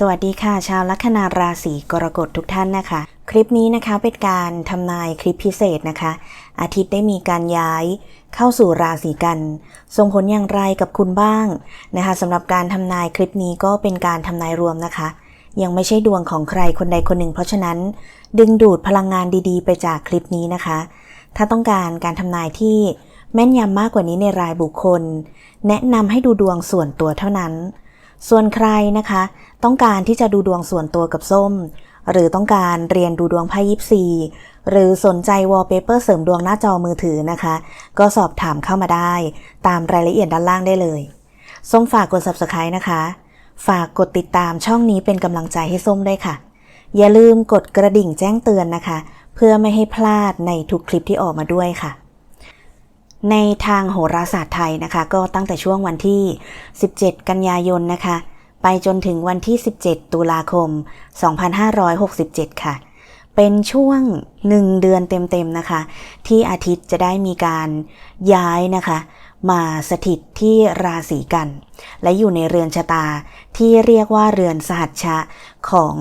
สวัสดีค่ะ ชาวลัคนาราศีกรกฎทุกท่านนะคะ คลิปนี้นะคะเป็นการทำนายคลิปพิเศษนะคะ อาทิตย์ได้มีการย้ายเข้าสู่ราศีกันส่งผลอย่างไรกับคุณบ้างนะคะสำหรับการทำนายคลิปนี้ก็เป็นการทำนายรวมนะคะ ยังไม่ใช่ดวงของใครคนใดคนหนึ่ง เพราะฉะนั้น ดึงดูดพลังงานดีๆ ไปจากคลิปนี้นะคะ ถ้าต้องการการทำนายที่แม่นยำมากกว่านี้ในรายบุคคล แนะนำให้ดูดวงส่วนตัวเท่านั้น ส่วนใครนะคะ ต้องการที่จะดูดวงส่วนตัวกับส้ม หรือต้องการเรียนดูดวงไพ่ยิปซีหรือสนใจวอลเปเปอร์เสริมดวงหน้าจอมือถือนะคะ ก็สอบถามเข้ามาได้ ตามรายละเอียดด้านล่างได้เลย ส้มฝากกด subscribe นะคะ ฝากกดติดตามช่องนี้เป็นกำลังใจให้ส้มด้วยค่ะ อย่าลืมกดกระดิ่งแจ้งเตือนนะคะ เพื่อไม่ให้พลาดในทุกคลิปที่ออกมาด้วยค่ะ ในทางโหราศาสตร์ไทยนะคะ ก็ตั้งแต่ช่วงวันที่ 17 กันยายนนะคะ ไปจนถึงวันที่ 17 ตุลาคม 2567 ค่ะ เป็นช่วง 1 เดือนเต็มๆนะคะ ที่อาทิตย์จะได้มีการย้ายนะคะ มาสถิตที่ราศีกัน และอยู่ในเรือนชะตาที่เรียกว่าเรือนสหัชชะของ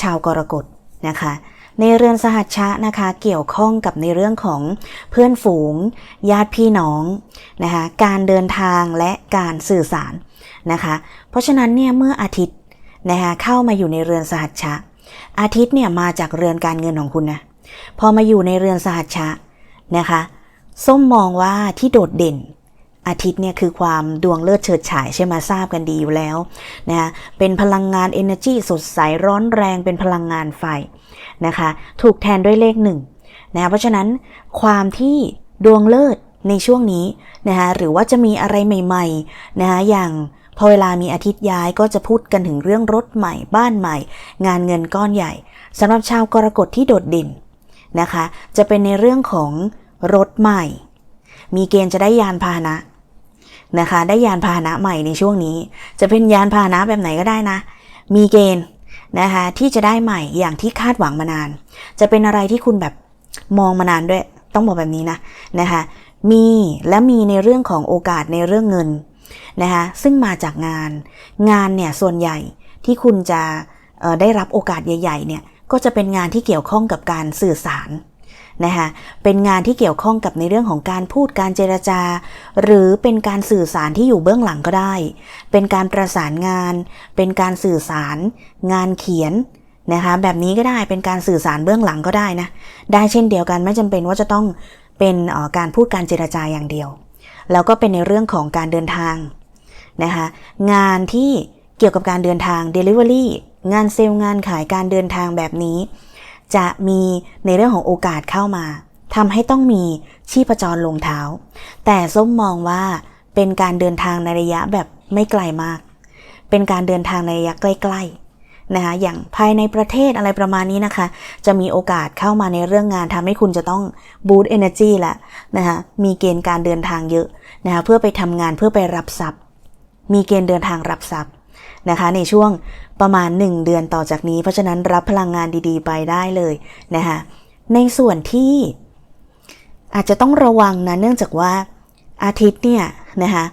ชาวกรกฎนะคะ ในเรือนสหัชชะนะคะเกี่ยวข้องกับในเรื่องของเพื่อนฝูง ญาติพี่น้องนะคะการเดินทางและการสื่อสารนะคะเพราะฉะนั้นเนี่ยเมื่ออาทิตย์นะคะเข้ามาอยู่ในเรือนสหัชชะ อาทิตย์เนี่ยมาจากเรือนการเงินของคุณนะพอมาอยู่ในเรือนสหัชชะนะคะส้มมองว่าที่โดดเด่น อาทิตย์เนี่ยคือความดวงเลิศเฉิดฉายใช่ไหมทราบกันดีอยู่แล้วนะคะเป็นพลังงาน energy สดใสร้อนแรงเป็นพลังงานไฟนะคะถูกแทนด้วยเลขหนึ่งนะะเพราะฉะนั้นความที่ดวงเลิศในช่วงนี้นะคะหรือว่าจะมีอะไรใหม่ๆนะคะอย่างพอเวลามีอาทิตย์ย้ายก็จะพูดกันถึงเรื่องรถใหม่บ้านใหม่ งานเงินก้อนใหญ่สำหรับชาวกรกฎที่โดดเด่นนะคะ จะเป็นในเรื่องของรถใหม่ มีเกณฑ์จะได้ยานพาหนะ นะคะ ได้ยานพาหนะใหม่ในช่วงนี้ จะเป็นยานพาหนะแบบไหนก็ได้นะ มีเกณฑ์นะคะที่จะได้ใหม่อย่างที่คาดหวังมานาน จะเป็นอะไรที่คุณแบบมองมานานด้วย ต้องบอกแบบนี้นะนะคะ มีและมีในเรื่องของโอกาสในเรื่องเงินนะคะซึ่งมาจากงาน งานเนี่ยส่วนใหญ่ที่คุณจะได้รับโอกาสใหญ่ ๆ เนี่ยก็จะเป็นงานที่เกี่ยวข้องกับการสื่อสาร นะคะเป็นงานที่เกี่ยวข้องกับในเรื่องของการพูดการเจรจา หรือเป็นการสื่อสารที่อยู่เบื้องหลังก็ได้ เป็นการประสานงาน เป็นการสื่อสาร งานเขียนนะคะแบบนี้ก็ได้เป็นการสื่อสารเบื้องหลังก็ได้นะได้เช่นเดียวกันไม่จำเป็นว่าจะต้องเป็นการพูดการเจรจาอย่างเดียว แล้วก็เป็นในเรื่องของการเดินทางนะคะงานที่เกี่ยวกับการเดินทาง Delivery งานเซลล์งานขายการเดินทางแบบนี้ จะมีในเรื่องของโอกาสเข้ามาทำให้ต้องมีชีพจรลงเท้า แต่ส้มมองว่าเป็นการเดินทางในระยะแบบไม่ไกลมาก เป็นการเดินทางในระยะใกล้ ๆ นะคะ อย่างภายในประเทศอะไรประมาณนี้นะคะ จะมีโอกาสเข้ามาในเรื่องงานทำให้คุณจะต้องบูตเอเนอร์จีละนะคะ มีเกณฑ์การเดินทางเยอะนะคะ เพื่อไปทำงานเพื่อไปรับทรัพย์ มีเกณฑ์เดินทางรับทรัพย์นะคะ ในช่วง ประมาณ 1 เดือนต่อจากนี้ เพราะฉะนั้นรับพลังงานดีๆ ไปได้เลยนะคะในส่วนที่อาจจะต้องระวังนะเนื่องจากว่าอาทิตย์เนี่ยนะคะ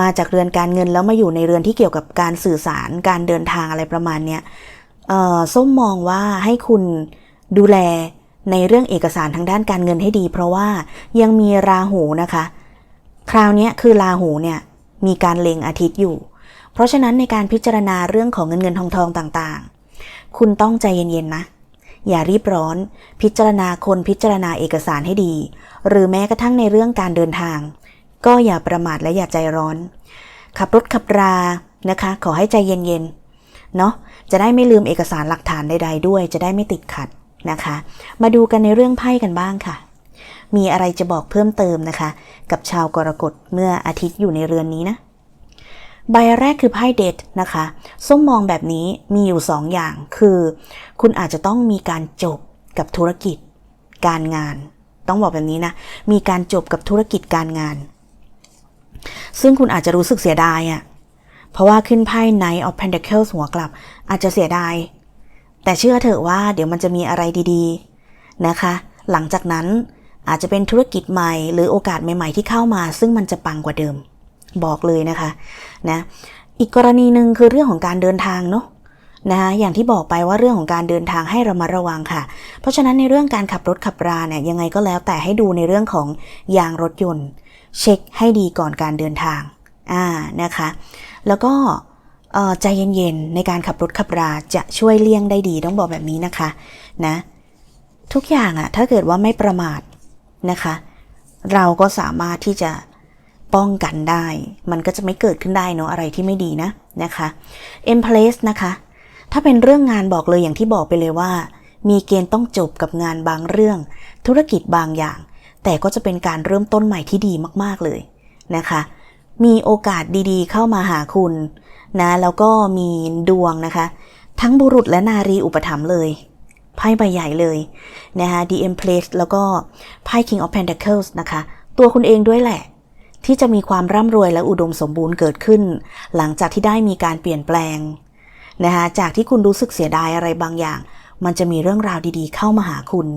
มาจากเรือนการเงินแล้วมาอยู่ในเรือนที่เกี่ยวกับการสื่อสารการเดินทางอะไรประมาณเนี้ยส้มมองว่าให้คุณดูแลในเรื่องเอกสารทางด้านการเงินให้ดี เพราะว่ายังมีราหูนะคะ คราวนี้คือราหูเนี่ยมีการเล็งอาทิตย์อยู่ ราะฉะนั้นในการพิจารณาเรื่องของเงินเงินทองทองต่างๆ คุณต้องใจเย็นๆนะ อย่ารีบร้อน พิจารณาคนพิจารณาเอกสารให้ดี หรือแม้กระทั่งในเรื่องการเดินทาง ก็อย่าประมาทและอย่าใจร้อน ขับรถขับรานะคะ ขอให้ใจเย็นๆ เนาะจะได้ไม่ลืมเอกสารหลักฐานใด ๆ ด้วย จะได้ไม่ติดขัดนะคะ มาดูกันในเรื่องไพ่กันบ้างค่ะ มีอะไรจะบอกเพิ่มเติมนะคะ กับชาวกรกฎเมื่ออาทิตย์อยู่ในเรือนนี้นะ ใบแรกคือไพ่เดทนะคะ ส้มมองแบบนี้มีอยู่2ออย่างคือ คุณอาจจะต้องมีการจบกับธุรกิจ การงาน ต้องบอกแบบนี้นะ มีการจบกับธุรกิจการงาน ซึ่งคุณอาจจะรู้สึกเสียดายอะ่ะเพราะว่าขึ้นไพ่ Knight of Pentacles หัวกลับ อาจจะเสียดาย แต่เชื่อเถอะว่าเดี๋ยวมันจะมีอะไรดีๆนะคะ หลังจากนั้นอาจจะเป็นธุรกิจใหม่ หรือโอกาสใหม่ ๆ ที่เข้ามา ซึ่งมันจะปังกว่าเดิม บอกเลยนะคะนะอีกกรณีหนึ่งคือเรื่องของการเดินทางเนาะนะคะอย่างที่บอกไปว่าเรื่องของการเดินทางให้ระมัดระวังค่ะ เพราะฉะนั้นในเรื่องการขับรถขับราเนี่ยยังไงก็แล้วแต่ให้ดูในเรื่องของยางรถยนต์ เช็คให้ดีก่อนการเดินทางอ่านะคะ แล้วก็ใจเย็นๆในการขับรถขับราจะช่วยเลี่ยงได้ดีต้องบอกแบบนี้นะคะนะทุกอย่างอะถ้าเกิดว่าไม่ประมาทนะคะ เราก็สามารถที่จะ ป้องกันได้ มันก็จะไม่เกิดขึ้นได้เนาะอะไรที่ไม่ดีนะนะคะ e m p l a c e นะคะ ถ้าเป็นเรื่องงานบอกเลยอย่างที่บอกไปเลยว่า มีเกณฑ์ต้องจบกับงานบางเรื่อง ธุรกิจบางอย่าง แต่ก็จะเป็นการเริ่มต้นใหม่ที่ดีมากๆเลยนะคะ มีโอกาสดีๆ เข้ามาหาคุณนะแล้วก็มีดวงนะคะ ทั้งบุรุษและนารีอุปถัมภ์เลยไพ่ใบใหญ่เลยนะคะ The Empress แล้วก็ไพ่ King of Pentacles นะคะ ตัวคุณเองด้วยแหละ ที่จะมีความร่ำรวยและอุดมสมบูรณ์เกิดขึ้น หลังจากที่ได้มีการเปลี่ยนแปลงนะคะจากที่คุณรู้สึกเสียดายอะไรบางอย่าง มันจะมีเรื่องราวดีๆ เข้ามาหาคุณ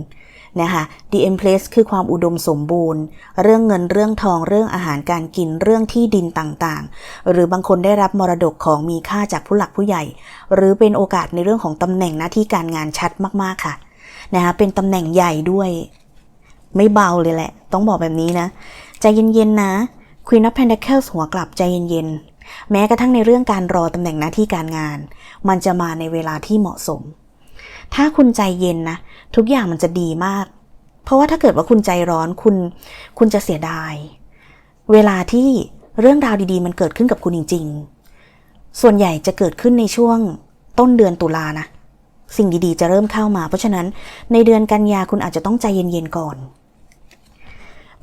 นะคะ The Empress คือความอุดมสมบูรณ์ เรื่องเงินเรื่องทองเรื่องอาหารการกินเรื่องที่ดินต่างๆ หรือบางคนได้รับมรดกของมีค่าจากผู้หลักผู้ใหญ่ หรือเป็นโอกาสในเรื่องของตำแหน่งหน้าที่การงานชัดมากๆค่ะนะคะเป็นตำแหน่งใหญ่ด้วย ไม่เบาเลยแหละ ต้องบอกแบบนี้นะ ใจเย็นๆนะ Queen of Pentacles หัวกลับใจเย็นๆ แม้กระทั่งในเรื่องการรอตำแหน่งหน้าที่การงาน มันจะมาในเวลาที่เหมาะสม ถ้าคุณใจเย็นนะ ทุกอย่างมันจะดีมาก เพราะว่าถ้าเกิดว่าคุณใจร้อนคุณ คุณจะเสียดาย เวลาที่เรื่องราวดีๆ มันเกิดขึ้นกับคุณจริง ๆ ส่วนใหญ่จะเกิดขึ้นในช่วงต้นเดือนตุลานะ สิ่งดีๆ จะเริ่มเข้ามา เพราะฉะนั้นในเดือนกันยาคุณอาจจะต้องใจเย็นๆก่อน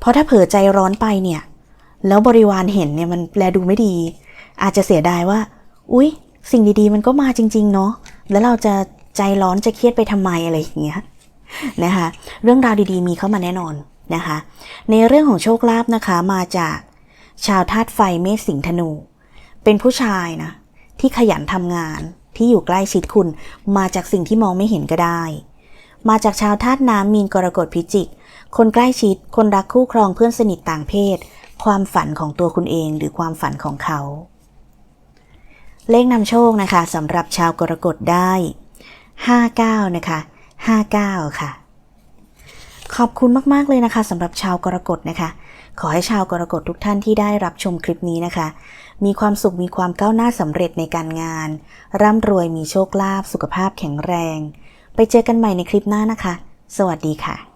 เพราะถ้าเผลอใจร้อนไปเนี่ย แล้วบริวารเห็นเนี่ยมันแลดูไม่ดี อาจจะเสียดายว่า อุ๊ย สิ่งดีๆ มันก็มาจริง ๆ เนาะแล้วเราจะใจร้อนจะเครียดไปทำไมอะไรอย่างเงี้ยนะคะเรื่องราวดีๆ มีเข้ามาแน่นอนนะคะ ในเรื่องของโชคลาภนะคะมาจากชาวธาตุไฟเมษสิงธนู เป็นผู้ชายนะ ที่ขยันทำงานที่อยู่ใกล้ชิดคุณ มาจากสิ่งที่มองไม่เห็นก็ได้ มาจากชาวธาตุน้ำมีนกรกฎพิจิก คนใกล้ชิด คนรักคู่ครองเพื่อนสนิทต่างเพศ ความฝันของตัวคุณเองหรือความฝันของเขา เลขนำโชคนะคะสำหรับชาวกรกฎได้ 59 นะคะ 59 ค่ะ ขอบคุณมาก ๆ เลยนะคะสำหรับชาวกรกฎนะคะ ขอให้ชาวกรกฎทุกท่านที่ได้รับชมคลิปนี้นะคะ มีความสุขมีความก้าวหน้าสำเร็จในการงาน ร่ำรวยมีโชคลาภสุขภาพแข็งแรง ไปเจอกันใหม่ในคลิปหน้านะคะ สวัสดีค่ะ